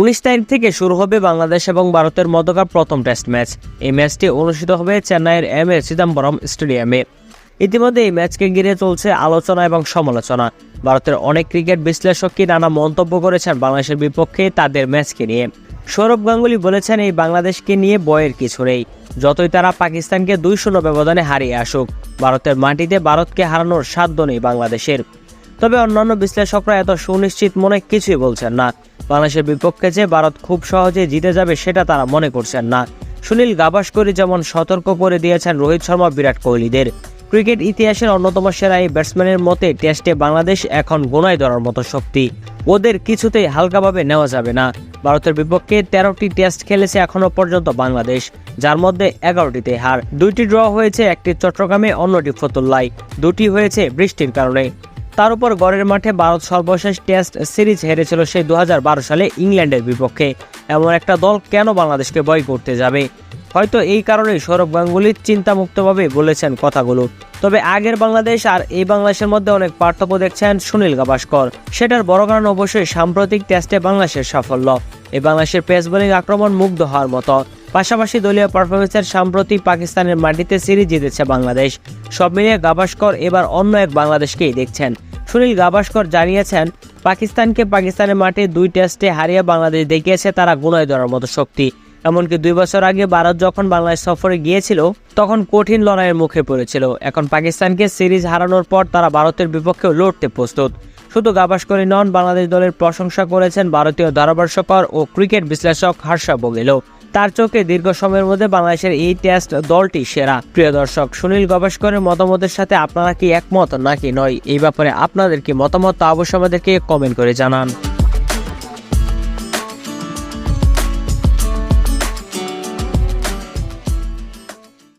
উনিশ তারিখ থেকে শুরু হবে বাংলাদেশ এবং ভারতের মধ্যকার প্রথম টেস্ট ম্যাচ এই ম্যাচটি অনুষ্ঠিত হবে চেন্নাইয়ের এম এ চিদম্বরম স্টেডিয়ামে। ইতিমধ্যে এই ম্যাচকে ঘিরে চলছে আলোচনা এবং সমালোচনা। ভারতের অনেক ক্রিকেট বিশ্লেষকই নানা মন্তব্য করেছেন বাংলাদেশের বিপক্ষে তাদের ম্যাচকে নিয়ে? সৌরভ গাঙ্গুলি বলেছেন, এই বাংলাদেশকে নিয়ে বয়ের কিছু নেই। যতই তারা পাকিস্তানকে দুই শূন্য ব্যবধানে হারিয়ে আসুক, ভারতের মাটিতে ভারতকে হারানোর সাধ্য নেই বাংলাদেশের। তবে অন্যান্য বিশ্লেষকরা এত সুনিশ্চিত মনে কিছুই বলছেন না। বাংলাদেশের বিপক্ষে যে ভারত খুব সহজে জিতে যাবে সেটা তারা মনে করছেন না। সুনীল গাভাস্করি যেমন সতর্ক করে দিয়েছেন রোহিত শর্মা বিরাট কোহলিদের। ক্রিকেট ইতিহাসের অন্যতম সেরা এই ব্যাটসম্যানের মতে, টেস্টে বাংলাদেশ এখন গোনায় ধরার মতো শক্তি। ওদের কিছুতেই হালকাভাবে নেওয়া যাবে না। ভারতের বিপক্ষে তেরোটি টেস্ট খেলেছে এখনও পর্যন্ত বাংলাদেশ, যার মধ্যে এগারোটিতে হার। দুইটি ড্র হয়েছে একটি চট্টগ্রামে, অন্যটি ফতুল্লায়। দুটি হয়েছে বৃষ্টির কারণে। তার উপর গড়ের মাঠে ভারত সর্বশেষ টেস্ট সিরিজ হেরেছিল সেই দু হাজার বারো সালে ইংল্যান্ডের বিপক্ষে। এমন একটা দল কেন বাংলাদেশকে বয় করতে যাবে? হয়তো এই কারণেই সৌরভ গাঙ্গুলি চিন্তামুক্তভাবে বলেছেন কথাগুলো। তবে আগের বাংলাদেশ আর এই বাংলাদেশের মধ্যে অনেক পার্থক্য দেখছেন সুনীল গাভাস্কর। সেটার বড় কারণ অবশ্যই সাম্প্রতিক টেস্টে বাংলাদেশের সাফল্য। এই বাংলাদেশের পেস বোলিং আক্রমণ মুগ্ধ হওয়ার মতো। পাশাপাশি দলীয় পারফরমেন্সের সাম্প্রতিক পাকিস্তানের মাটিতে সিরিজ জিতেছে বাংলাদেশ। সব মিলিয়ে গাভাস্কর এবার অন্য এক বাংলাদেশকেই দেখছেন। সুনীল গাভাস্কর জানিয়েছেন, পাকিস্তানকে পাকিস্তানের মাঠে দুই টেস্টে হারিয়ে বাংলাদেশ দেখিয়েছে তারা গুণয় ধরার মতো শক্তি। এমনকি দুই বছর আগে ভারত যখন বাংলাদেশ সফরে গিয়েছিল, তখন কঠিন লড়াইয়ের মুখে পড়েছিল। এখন পাকিস্তানকে সিরিজ হারানোর পর তারা ভারতের বিপক্ষেও লড়তে প্রস্তুত। শুধু গাভাস্করই নন, বাংলাদেশ দলের প্রশংসা করেছেন ভারতীয় ধারাভাষ্যকর ও ক্রিকেট বিশ্লেষক হার্ষা বগেলও। তার চোখে দীর্ঘ সময়ের মধ্যে বাংলাদেশের এই টেস্ট দলটি সেরা। প্রিয় দর্শক, সুনীল গাভাস্করের মতামতের সাথে আপনারা কি একমত নাকি নয়? এই ব্যাপারে আপনাদের কি মতামত তা অবশ্যই আমাদেরকে কমেন্ট করে জানান।